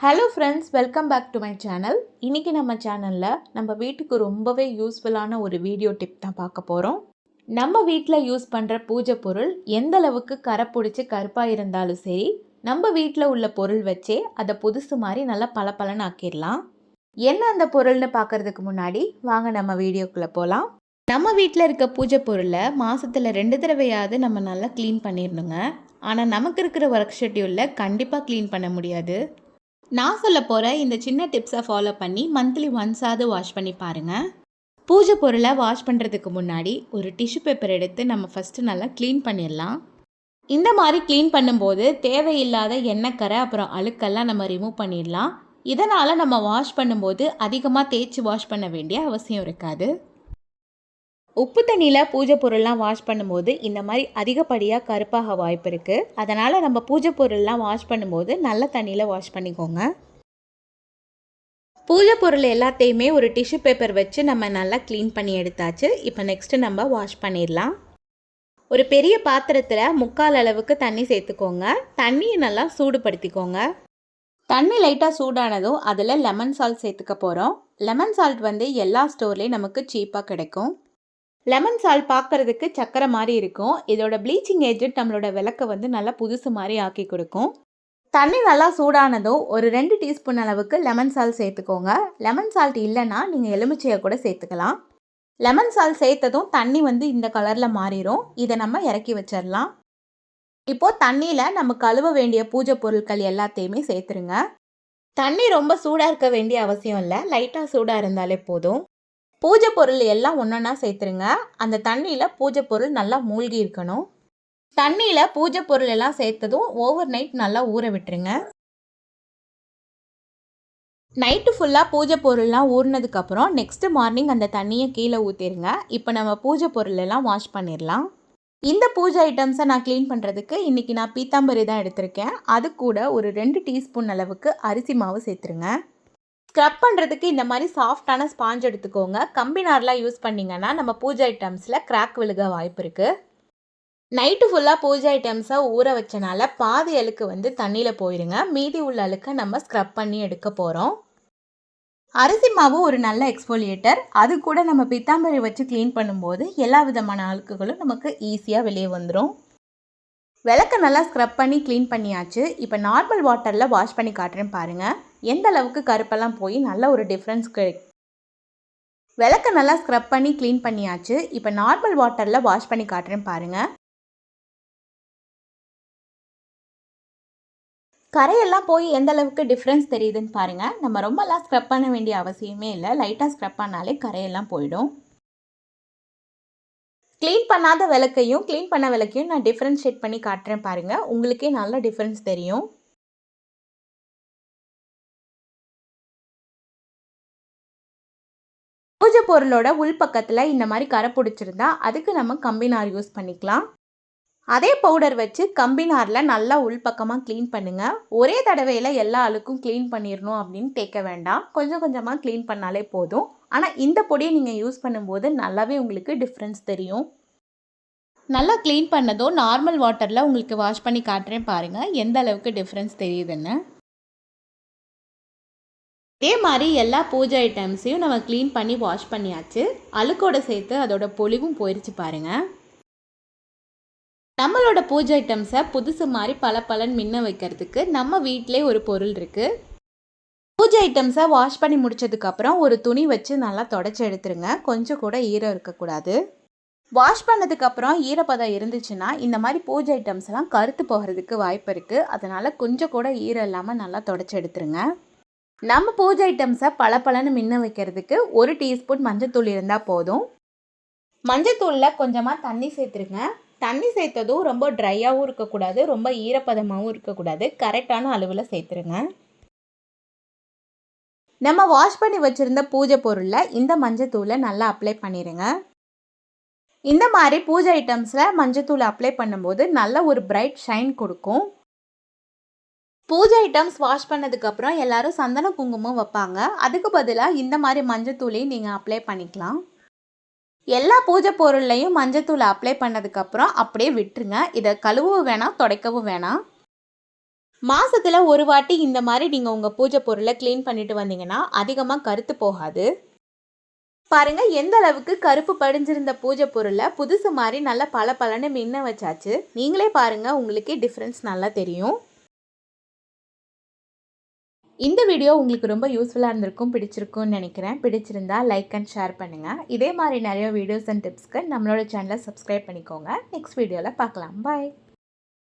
Hello friends welcome back to my channel இன்றைக்கி நம்ம சேனலில் நம்ம வீட்டுக்கு ரொம்பவே யூஸ்ஃபுல்லான ஒரு வீடியோ டிப் தான் பார்க்க போகிறோம் நம்ம வீட்டில் யூஸ் பண்ணுற பூஜை பொருள் எந்த அளவுக்கு கரை பிடிச்சி கருப்பாக இருந்தாலும் சரி நம்ம வீட்டில் உள்ள பொருள் வச்சே அதை புதுசு மாதிரி நல்லா பளபளன்னு ஆக்கிடலாம். என்ன அந்த பொருள்னு பார்க்கறதுக்கு முன்னாடி வாங்க நம்ம வீடியோக்குள்ளே போகலாம் நம்ம வீட்டில் இருக்க பூஜை பொருளை மாதத்தில் ரெண்டு தடவையாவது நம்ம நல்லா க்ளீன் பண்ணிடணுங்க. ஆனால் நமக்கு இருக்கிற ஒர்க் ஷெட்யூலில் கண்டிப்பாக க்ளீன் பண்ண முடியாது. நான் சொல்ல போகிற இந்த சின்ன டிப்ஸை ஃபாலோ பண்ணி மந்த்லி ஒன்ஸாவது வாஷ் பண்ணி பாருங்கள் பூஜை பொருளை வாஷ் பண்ணுறதுக்கு முன்னாடி ஒரு டிஷ்யூ பேப்பர் எடுத்து நம்ம ஃபஸ்ட்டு நல்லா க்ளீன் பண்ணிடலாம். இந்த மாதிரி க்ளீன் பண்ணும்போது தேவையில்லாத எண்ணெய் கரை அப்புறம் அழுக்கெல்லாம் நம்ம ரிமூவ் பண்ணிடலாம். இதனால் நம்ம வாஷ் பண்ணும்போது அதிகமாக தேய்ச்சி வாஷ் பண்ண வேண்டிய அவசியம் இருக்காது. உப்பு தண்ணியில் பூஜை பொருள்லாம் வாஷ் பண்ணும்போது இந்த மாதிரி அதிகப்படியாக கருப்பாக வாய்ப்பு இருக்குது அதனால் நம்ம பூஜை பொருள்லாம் வாஷ் பண்ணும்போது நல்ல தண்ணியில் வாஷ் பண்ணிக்கோங்க. பூஜை பொருள் எல்லாத்தையுமே ஒரு டிஷ்யூ பேப்பர் வச்சு நம்ம நல்லா க்ளீன் பண்ணி எடுத்தாச்சு. இப்போ நெக்ஸ்ட்டு நம்ம வாஷ் பண்ணிடலாம். ஒரு பெரிய பாத்திரத்தில் முக்கால் அளவுக்கு தண்ணி சேர்த்துக்கோங்க. தண்ணியை நல்லா சூடுபடுத்திக்கோங்க. தண்ணி லைட்டாக சூடானதும் அதில் லெமன் சால்ட் சேர்த்துக்க போகிறோம் லெமன் சால்ட் வந்து எல்லா ஸ்டோர்லேயும் நமக்கு சீப்பாக கிடைக்கும். லெமன் சால்ட் பார்க்குறதுக்கு சக்கரை மாதிரி இருக்கும். இதோட ப்ளீச்சிங் ஏஜென்ட் நம்மளோட விளக்க வந்து நல்லா புதுசு மாதிரி ஆக்கி கொடுக்கும். தண்ணி நல்லா சூடானதும் ஒரு ரெண்டு டீஸ்பூன் அளவுக்கு லெமன் சால்ட் சேர்த்துக்கோங்க. லெமன் சால்ட் இல்லைன்னா நீங்கள் எலுமிச்சையை கூட சேர்த்துக்கலாம். லெமன் சால்ட் சேர்த்ததும் தண்ணி வந்து இந்த கலரில் மாறிடும் இதை நம்ம இறக்கி வச்சிடலாம் இப்போது தண்ணியில் நம்ம கழுவ வேண்டிய பூஜை பொருட்கள் எல்லாத்தையுமே சேர்த்துருங்க. தண்ணி ரொம்ப சூடாக இருக்க வேண்டிய அவசியம் இல்லை. லைட்டாக சூடாக இருந்தாலே போதும். பூஜை பொருள் எல்லாம் ஒன்றா சேர்த்துருங்க. அந்த தண்ணியில் பூஜை பொருள் நல்லா மூழ்கி இருக்கணும். தண்ணியில் பூஜை பொருள் எல்லாம் சேர்த்ததும் ஓவர் நைட் நல்லா ஊற விட்டுருங்க. நைட்டு ஃபுல்லாக பூஜை பொருள்லாம் ஊறினதுக்கப்புறம் நெக்ஸ்ட்டு மார்னிங் அந்த தண்ணியை கீழே ஊற்றிடுங்க இப்போ நம்ம பூஜை பொருள் எல்லாம் வாஷ் பண்ணிடலாம் இந்த பூஜை ஐட்டம்ஸை நான் க்ளீன் பண்ணுறதுக்கு இன்றைக்கி நான் பீத்தாம்பரி தான் எடுத்திருக்கேன். அது கூட ஒரு ரெண்டு டீஸ்பூன் அளவுக்கு அரிசி மாவு சேர்த்துருங்க. ஸ்க்ரப் பண்ணுறதுக்கு இந்த மாதிரி சாஃப்டான ஸ்பாஞ்ச் எடுத்துக்கோங்க. கம்பி நார்லாம் யூஸ் பண்ணிங்கன்னா நம்ம பூஜை ஐட்டம்ஸில் கிராக் விழுக வாய்ப்பு இருக்குது நைட்டு ஃபுல்லாக பூஜை ஐட்டம்ஸை ஊற வச்சனால பாதி அழுக்கு வந்து தண்ணியில் போயிடுங்க மீதி உள்ள அழுக்கை நம்ம ஸ்க்ரப் பண்ணி எடுக்க போகிறோம் அரிசி மாவு ஒரு நல்ல எக்ஸ்போலியேட்டர் அது கூட நம்ம பித்தாம்பரி வச்சு க்ளீன் பண்ணும்போது எல்லா விதமான அழுக்குகளும் நமக்கு ஈஸியாக வெளியே வந்துடும் விளக்க நல்லா ஸ்க்ரப் பண்ணி க்ளீன் பண்ணியாச்சு. இப்போ நார்மல் வாட்டரில் வாஷ் பண்ணி காட்டுறேன் பாருங்கள் எந்த அளவுக்கு கருப்பெல்லாம் போய் நல்ல ஒரு டிஃப்ரென்ஸ் கிடைக்கும் விளக்க நல்லா ஸ்க்ரப் பண்ணி க்ளீன் பண்ணியாச்சு. இப்போ நார்மல் வாட்டரில் வாஷ் பண்ணி காட்டுறேன் பாருங்கள் கரையெல்லாம் போய் எந்த அளவுக்கு டிஃப்ரென்ஸ் தெரியுதுன்னு பாருங்கள் நம்ம ரொம்பலாம் ஸ்க்ரப் பண்ண வேண்டிய அவசியமே இல்லை. லைட்டாக ஸ்க்ரப் பண்ணாலே கரையெல்லாம் போயிடும். க்ளீன் பண்ணாத விளக்கையும் க்ளீன் பண்ண விளக்கையும் நான் டிஃப்ரென்ஷியேட் பண்ணி காட்டுறேன் பாருங்கள் உங்களுக்கே நல்ல டிஃப்ரென்ஸ் தெரியும். பூஜை பொருளோட உள்பக்கத்தில் இந்த மாதிரி கரை பிடிச்சிருந்தா அதுக்கு நம்ம கம்பினார் யூஸ் பண்ணிக்கலாம். அதே பவுடர் வச்சு கம்பினாரில் நல்லா உள்பக்கமாக க்ளீன் பண்ணுங்கள் ஒரே தடவையில் எல்லா அழுக்கும் க்ளீன் பண்ணிடணும் அப்படின்னு தேக்க வேண்டாம். கொஞ்சம் கொஞ்சமாக க்ளீன் பண்ணாலே போதும். ஆனால் இந்த பொடியை நீங்கள் யூஸ் பண்ணும்போது நல்லாவே உங்களுக்கு டிஃப்ரென்ஸ் தெரியும். நல்லா க்ளீன் பண்ணதும் நார்மல் வாட்டரில் உங்களுக்கு வாஷ் பண்ணி காட்டுறேன் பாருங்கள் எந்த அளவுக்கு டிஃப்ரென்ஸ் தெரியுதுன்னு. இதே மாதிரி எல்லா பூஜை ஐட்டம்ஸையும் நம்ம க்ளீன் பண்ணி வாஷ் பண்ணியாச்சு. அழுக்கோட சேர்த்து அதோட பொலிவும் போயிடுச்சு பாருங்கள் நம்மளோட பூஜை ஐட்டம்ஸை புதுசு மாதிரி பல பலன் மின்ன வைக்கிறதுக்கு நம்ம வீட்டிலே ஒரு பொருள் இருக்குது பூஜை ஐட்டம்ஸை வாஷ் பண்ணி முடிச்சதுக்கப்புறம் ஒரு துணி வச்சு நல்லா தொடச்சி எடுத்துருங்க. கொஞ்சம் கூட ஈரம் இருக்கக்கூடாது. வாஷ் பண்ணதுக்கப்புறம் ஈரப்பதம் இருந்துச்சுன்னா இந்த மாதிரி பூஜை ஐட்டம்ஸ்லாம் கருத்து போகிறதுக்கு வாய்ப்பு இருக்குது அதனால் கொஞ்சம் கூட ஈரம் இல்லாமல் நல்லா தொடச்சி எடுத்துருங்க. நம்ம பூஜை ஐட்டம்ஸை பல பலன்னு மின்ன வைக்கிறதுக்கு ஒரு டீஸ்பூன் மஞ்சத்தூள் இருந்தால் போதும். மஞ்சத்தூளில் கொஞ்சமாக தண்ணி சேர்த்துருங்க. தண்ணி சேர்த்ததும் ரொம்ப ட்ரையாகவும் இருக்கக்கூடாது ரொம்ப ஈரப்பதமாகவும் இருக்கக்கூடாது. கரெக்டான அளவில் சேர்த்துருங்க. நம்ம வாஷ் பண்ணி வச்சுருந்த பூஜை பொருளில் இந்த மஞ்சத்தூளை நல்லா அப்ளை பண்ணிடுங்க இந்த மாதிரி பூஜை ஐட்டம்ஸில் மஞ்சத்தூள் அப்ளை பண்ணும்போது நல்ல ஒரு பிரைட் ஷைன் கொடுக்கும். பூஜை ஐட்டம்ஸ் வாஷ் பண்ணதுக்கப்புறம் எல்லாரும் சந்தன குங்குமம் வைப்பாங்க. அதுக்கு பதிலாக இந்த மாதிரி மஞ்சத்தூளையும் நீங்கள் அப்ளை பண்ணிக்கலாம். எல்லா பூஜை பொருள்லையும் மஞ்சத்தூள் அப்ளை பண்ணதுக்கப்புறம் அப்படியே விட்டுருங்க. இதை கழுவவும் வேணாம் துடைக்கவும் வேணாம். மாதத்தில் ஒரு வாட்டி இந்த மாதிரி நீங்கள் உங்கள் பூஜை பொருளை க்ளீன் பண்ணிட்டு வந்தீங்கன்னா அதிகமாக கருத்து போகாது. பாருங்கள் எந்த அளவுக்கு கருப்பு படிஞ்சிருந்த பூஜை பொருளை புதுசு மாதிரி நல்லா பல பலன்னு மின்ன வச்சாச்சு. நீங்களே பாருங்கள் உங்களுக்கே டிஃப்ரென்ஸ் நல்லா தெரியும். இந்த வீடியோ உங்களுக்கு ரொம்ப யூஸ்ஃபுல்லாக இருந்திருக்கும் பிடிச்சிருக்கும்னு நினைக்கிறேன். பிடிச்சிருந்தா லைக் அண்ட் ஷேர் பண்ணுங்கள் இதே மாதிரி நிறைய வீடியோஸ் அண்ட் டிப்ஸ்க்கு நம்மளோட சேனலை சப்ஸ்கிரைப் பண்ணிக்கோங்க. நெக்ஸ்ட் வீடியோவில் பார்க்கலாம். பாய்